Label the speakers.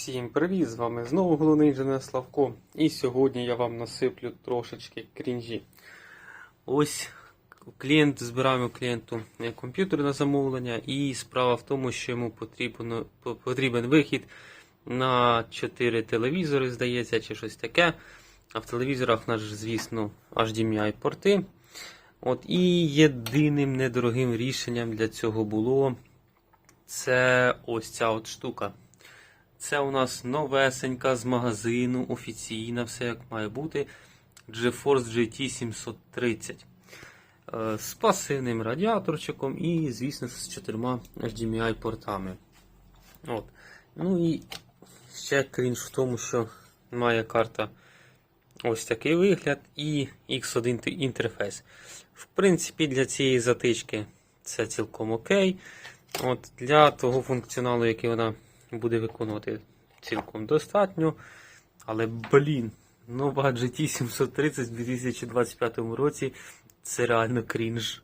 Speaker 1: Всім привіт! З вами знову головний інженер Славко. І сьогодні я вам насиплю трошечки крінжі. Ось клієнт збираємо клієнту комп'ютер на замовлення, і справа в тому, що йому потрібно, по- потрібен вихід на 4 телевізори, здається, чи щось таке. А в телевізорах у нас, звісно, HDMI порти. От, і єдиним недорогим рішенням для цього було це ось ця от штука. Це у нас новесенька з магазину, офіційна, все як має бути. GeForce GT 730. Е, З пасивним радіаторчиком і, звісно, з чотирма HDMI портами. От. Ну і ще крінж в тому, що має карта ось такий вигляд і X1 інтерфейс. В принципі, для цієї затички це цілком окей. От Для того функціоналу, який вона буде виконувати, цілком достатньо. Але, блін, нова GT 730 в 2025 році це реально крінж.